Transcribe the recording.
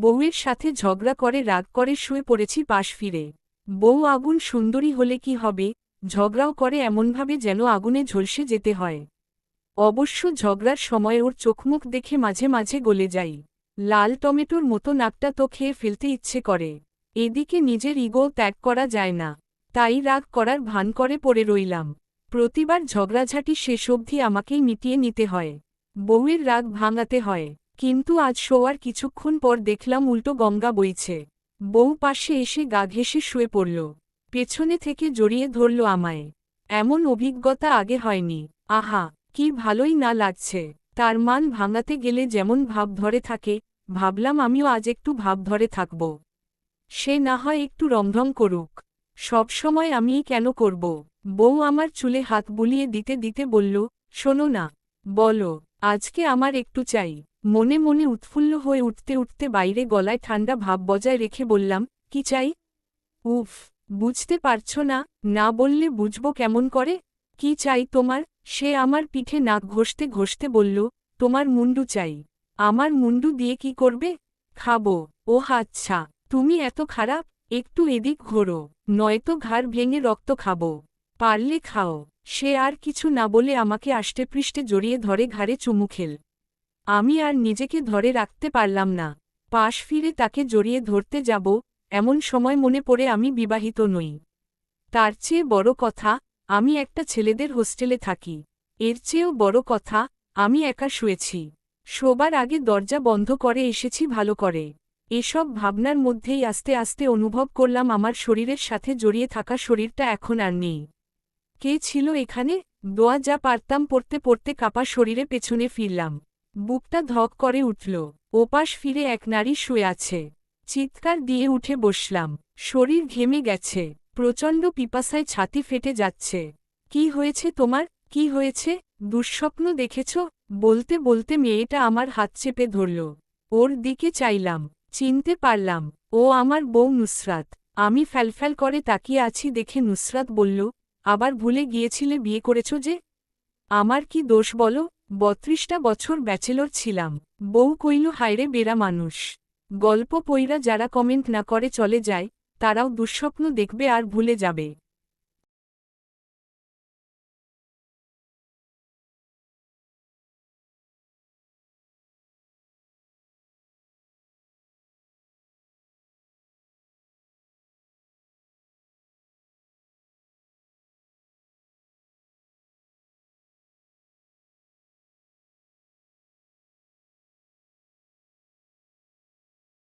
বউয়ের সাথে ঝগড়া করে, রাগ করে, শুয়ে পড়েছি পাশ ফিরে। বউ আগুন সুন্দরী হলে কি হবে? ঝগড়াও করে এমনভাবে যেন আগুনে ঝলসে যেতে হয়। অবশ্য ঝগড়ার সময় ওর চোখমুখ দেখে মাঝে মাঝে গলে যাই। লাল টমেটোর মতো নাকটা তো খেয়ে ফেলতে ইচ্ছে করে। এদিকে নিজের ইগো ত্যাগ করা যায় না। তাই রাগ করার ভান করে পড়ে রইলাম। প্রতিবার ঝগড়াঝাটি শেষ অবধি আমাকেই মিটিয়ে নিতে হয়। বউয়ের রাগ ভাঙাতে হয়। কিন্তু আজ শোয়ার কিছুক্ষণ পর দেখলাম উল্টো গঙ্গা বইছে। বউ পাশে এসে গা ঘেঁষে শুয়ে পড়ল। পেছনে থেকে জড়িয়ে ধরল আমায়। এমন অভিজ্ঞতা আগে হয়নি। আহা, কি ভালোই না লাগছে। তার মান ভাঙাতে গেলে যেমন ভাব ধরে থাকে, ভাবলাম আমিও আজ একটু ভাব ধরে থাকব। সে না হয় একটু রমরম করুক। সবসময় আমিই কেন করব? বউ আমার চুলে হাত বুলিয়ে দিতে দিতে বলল, শোনো না, বলো। আজকে আমার একটু চাই। মনে মনে উৎফুল্ল হয়ে উঠতে উঠতে বাইরে গলায় ঠান্ডা ভাব বজায় রেখে বললাম, কি চাই? উফ, বুঝতে পারছ না না বললে বুঝব কেমন করে? কি চাই তোমার? সে আমার পিঠে নাক ঘষতে ঘষতে বলল, তোমার মুন্ডু চাই। আমার মুন্ডু দিয়ে কি করবে? খাব। ও আচ্ছা তুমি এত খারাপ, একটু এদিক ঘোরো, নয়তো ঘাড় ভেঙে রক্ত খাব। পারলে খাও। সে আর কিছু না বলে আমাকে আষ্টেপৃষ্ঠে জড়িয়ে ধরে ঘাড়ে চুমু খেল। আমি আর নিজেকে ধরে রাখতে পারলাম না। পাশ ফিরে তাকে জড়িয়ে ধরতে যাব, এমন সময় মনে পড়ে আমি বিবাহিত নই। তার চেয়ে বড় কথা, আমি একটা ছেলেদের হোস্টেলে থাকি। এর চেয়েও বড় কথা, আমি একা শুয়েছি। শোবার আগে দরজা বন্ধ করে এসেছি ভালো করে। এসব ভাবনার মধ্যেই আস্তে আস্তে অনুভব করলাম আমার শরীরের সাথে জড়িয়ে থাকা শরীরটা এখন আর নেই। কে ছিল এখানে? দোয়া যা পারতাম পড়তে পড়তে কাপা শরীরে পেছনে ফিরলাম। বুকটা ধক করে উঠল। ওপাশ ফিরে এক নারী শুয়ে আছে। চিৎকার দিয়ে উঠে বসলাম। শরীর ঘেমে গেছে। প্রচণ্ড পিপাসায় ছাতি ফেটে যাচ্ছে। কি হয়েছে তোমার? কি হয়েছে? দুঃস্বপ্ন দেখেছ? বলতে বলতে মেয়েটা আমার হাত চেপে ধরল। ওর দিকে চাইলাম। চিনতে পারলাম। ও আমার বউ নুসরাত। আমি ফ্যালফ্যাল করে তাকিয়ে আছি দেখে নুসরাত বলল আবার ভুলে গিয়েছিলে বিয়ে করেছ যে? আমার কি দোষ বলো? বত্রিশটা বছর ব্যাচেলর ছিলাম। বউ কইল হায়রে বেরা মানুষ। গল্প পইরা যারা কমেন্ট না করে চলে যায়, তারাও দুঃস্বপ্ন দেখবে আর ভুলে যাবে।